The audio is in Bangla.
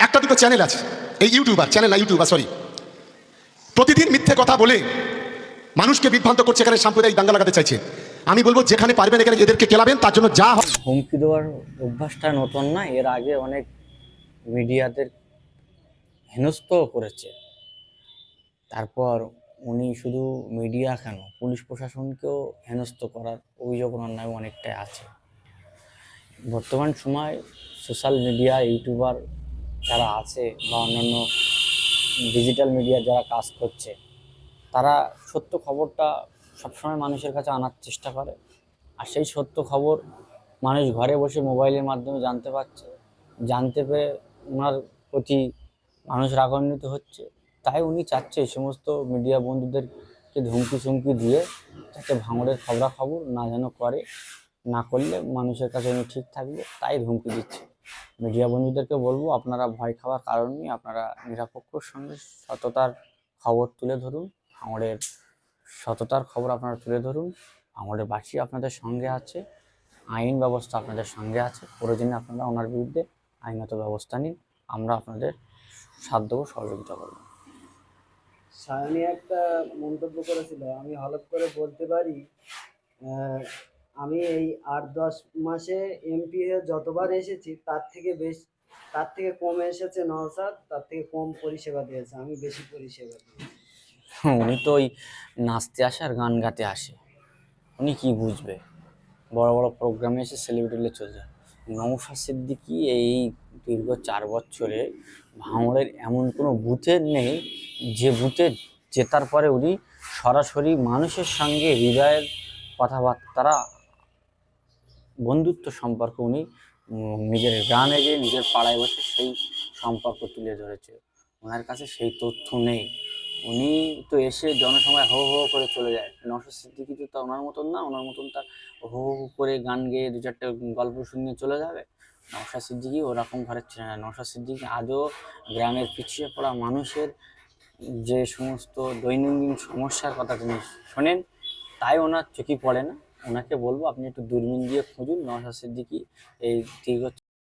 একটা দুটো চ্যানেল আছে। এই ইউটিউবার চ্যানেল না ইউটিউবার সরি প্রতিদিন মিথ্যে কথা বলে মানুষকে বিভ্রান্ত করছে এখানে সাম্প্রদায়িক দাঙ্গা লাগাতে চাইছে। আমি বলব, যেখানে পারবেন, এখানে এদেরকে কেলাবেন, তার জন্য যা হুমকি দেওয়ার অভ্যাসটা নতুন না, এর আগে অনেক মিডিয়াদের হেনস্থ করেছে। তারপর উনি শুধু মিডিয়া কেন, পুলিশ প্রশাসনকেও হেনস্থ করার অভিযোগ নামে অনেকটাই আছে। বর্তমান সময় সোশ্যাল মিডিয়া ইউটিউবার যারা আছে বা অন্যান্য ডিজিটাল মিডিয়া যারা কাজ করছে, তারা সত্য খবরটা সবসময় মানুষের কাছে আনার চেষ্টা করে। আর সেই সত্য খবর মানুষ ঘরে বসে মোবাইলের মাধ্যমে জানতে পারছে। জানতে পেরে ওনার প্রতি মানুষ রাগান্বিত হচ্ছে। তাই উনি চাচ্ছে এই সমস্ত মিডিয়া বন্ধুদেরকে ধুমকি চমকি দিয়ে যাতে ভাঙড়ের খবরাখবর না যেন করে, না করলে মানুষের কাছে উনি ঠিক থাকবে, তাই ধুমকি দিচ্ছে। মিডিয়া বন্ধুদেরকে বলব, আপনারা ভয় খাওয়ার কারণ নেই, আপনারা নিরপেক্ষর সঙ্গে সততার খবর তুলে ধরুন, ভাঙড়ের সততার খবর আপনারা তুলে ধরুন আমাদের বাসী আপনাদের সঙ্গে আছে, আইন ব্যবস্থা আপনাদের সঙ্গে আছে, প্রয়োজনে আপনারা ওনার বিরুদ্ধে আইনত ব্যবস্থা নিন, আমরা আপনাদের সাধ্য সহযোগিতা করব। সায়নী একটা মন্তব্য করেছিল, আমি হলফ করে বলতে পারি আমি এই আট দশ মাসে এমপি হয়ে যতবার এসেছি, তার থেকে বেশ, তার থেকে কম এসেছে নওসাদ, তার থেকে কম পরিষেবা দিয়েছে, আমি বেশি পরিষেবা উনি তো ওই নাচতে আসে আর গান গাতে আসে। উনি কি বুঝবে? বড় বড় প্রোগ্রামে এসে সেলিব্রিটি চলে যায়। নৌশা সিদ্দিকি এই দীর্ঘ চার বছরে ভাঙড়ের এমন কোনো বুথে নেই, যে বুথে জেতার পরে উনি সরাসরি মানুষের সঙ্গে হৃদয়ের কথাবার্তারা বন্ধুত্ব সম্পর্ক উনি নিজের গ্রামে গিয়ে নিজের পাড়ায় বসে সেই সম্পর্ক তুলে ধরেছে। ওনার কাছে সেই তথ্য নেই। উনি তো এসে জনসময় হো হো করে চলে যায়। নশো সিদ্দিকি তো তা ওনার মতন না, ওনার মতন তার হো হো করে গান গেয়ে দু চারটে গল্প শুনিয়ে চলে যাবে। নশা সিদ্দিকি ওরকম ঘরের ছিল না। নশা সিদ্দিকি আজও গ্রামের পিছিয়ে পড়া মানুষের যে সমস্ত দৈনন্দিন সমস্যার কথা তিনি শোনেন, তাই ওনার চোখে পড়ে না। ওনাকে বলব আপনি একটু দূরবীন দিয়ে খুঁজুন নশা সিদ্দিকি এই দীর্ঘ